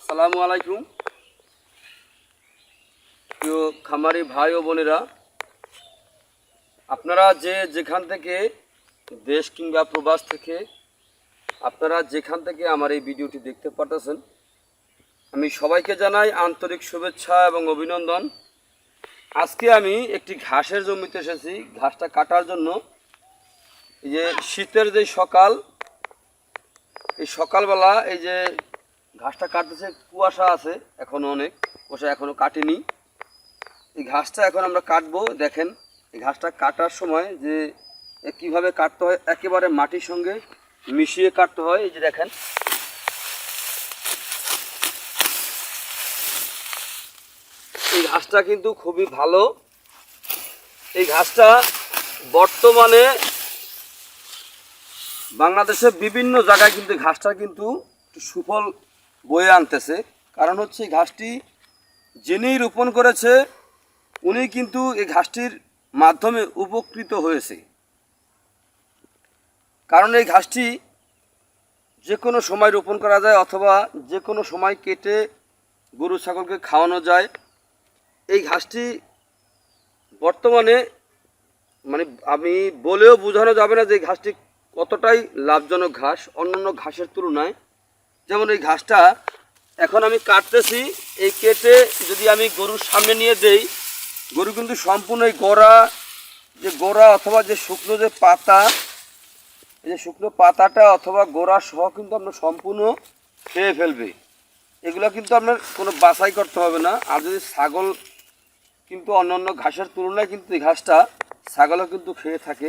আসসালামু আলাইকুম। প্রিয় খামারি ভাই ও বোনেরা, আপনারা যে যেখান থেকে দেশ কিংবা প্রবাস থেকে আপনারা যেখান থেকে আমার এই ভিডিওটি দেখতে পাঠাচ্ছেন আমি সবাইকে জানাই আন্তরিক শুভেচ্ছা এবং অভিনন্দন। আজকে আমি একটি ঘাসের জমিতে এসেছি। ঘাসটা কাটার জন্য এই যে শীতের যে সকাল, এই সকালবেলা এই যে ঘাসটা কাটতেছে, কুয়াশা আছে এখনও অনেক, কুয়াশা এখনও কাটেনি। এই ঘাসটা এখন আমরা কাটবো, দেখেন, এই ঘাসটা কাটার সময় যে কীভাবে কাটতে হয়, একেবারে মাটির সঙ্গে মিশিয়ে কাটতে হয়, এই যে দেখেন। এই ঘাসটা কিন্তু খুবই ভালো। এই ঘাসটা বর্তমানে বাংলাদেশের বিভিন্ন জায়গায় কিন্তু ঘাসটা কিন্তু সুফল বয়ে আনতেছে। কারণ হচ্ছে এই ঘাসটি যিনি রোপণ করেছে, উনি কিন্তু এই ঘাসটির মাধ্যমে উপকৃত হয়েছে। কারণ এই ঘাসটি যে কোনো সময় রোপণ করা যায় অথবা যে কোনো সময় কেটে গরু, ছাগলকে খাওয়ানো যায়। এই ঘাসটি বর্তমানে মানে আমি বলেও বোঝানো যাবে না যে ঘাসটি কতটাই লাভজনক ঘাস। অন্যান্য ঘাসের তুলনায় যেমন এই ঘাসটা এখন আমি কাটতেছি, এই কেটে যদি আমি গরুর সামনে নিয়ে দেই, গরু কিন্তু সম্পূর্ণ এই গোড়া, যে গোড়া অথবা যে শুকনো যে পাতা, এই যে শুকনো পাতাটা অথবা গোড়া সহ কিন্তু আপনার সম্পূর্ণ খেয়ে ফেলবে। এগুলো কিন্তু আপনার কোনো বাছাই করতে হবে না। আর যদি ছাগল কিন্তু অন্যান্য ঘাসের তুলনায় কিন্তু এই ঘাসটা ছাগলও কিন্তু খেয়ে থাকে।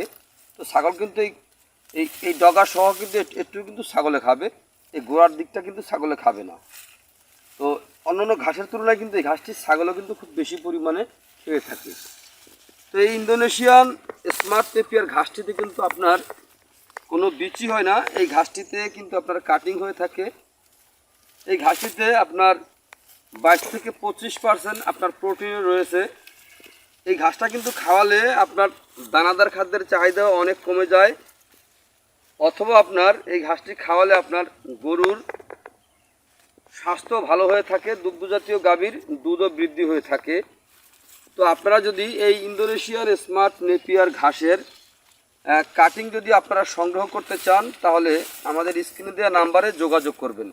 তো ছাগল কিন্তু এই এই ডগা সহ কিন্তু একটু কিন্তু ছাগলে খাবে। এই গোড়ার দিকটা কিন্তু ছাগলে খাবে না। তো অন্যান্য ঘাসের তুলনায় কিন্তু এই ঘাসটি ছাগলও কিন্তু খুব বেশি পরিমাণে খেয়ে থাকে। তো এই ইন্দোনেশিয়ান স্মার্ট পেপিয়ার ঘাসটিতে কিন্তু আপনার কোনো বিচি হয় না। এই ঘাসটিতে কিন্তু আপনার কাটিং হয়ে থাকে। এই ঘাসটিতে আপনার বাইশ থেকে পঁচিশ পার্সেন্ট আপনার প্রোটিন রয়েছে। এই ঘাসটা কিন্তু খাওয়ালে আপনার দানাদার খাদ্যের চাহিদা অনেক কমে যায়। অথবা আপনার এই ঘাসটি খাওয়ালে আপনার গরুর স্বাস্থ্য ভালো হয়ে থাকে, দুগ্ধজাতীয় গাভীর দুধও বৃদ্ধি হয়ে থাকে। তো আপনারা যদি এই ইন্দোনেশিয়ার স্মার্ট নেপিয়ার ঘাসের কাটিং যদি আপনারা সংগ্রহ করতে চান, তাহলে আমাদের স্ক্রিনে দেওয়া নাম্বারে যোগাযোগ করবেন।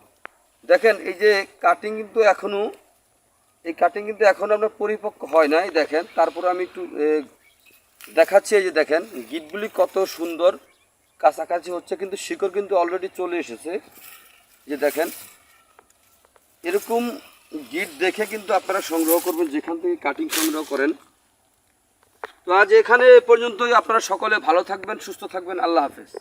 দেখেন, এই যে কাটিং কিন্তু এখনও এই কাটিং কিন্তু এখনও আপনার পরিপক্ক হয় নাই, দেখেন। তারপরে আমি একটু দেখাচ্ছি, এই যে দেখেন, গিটগুলি কত সুন্দর। কাছাকাছি হচ্ছে, কিন্তু শিকড় কিন্তু অলরেডি চলে এসেছে। যে দেখেন, এরকম গিট দেখে কিন্তু আপনারা সংগ্রহ করবেন, যেখান থেকে কাটিং সংগ্রহ করেন। তো আজ এখানে পর্যন্তই। আপনারা সকলে ভালো থাকবেন, সুস্থ থাকবেন। আল্লাহ হাফেজ।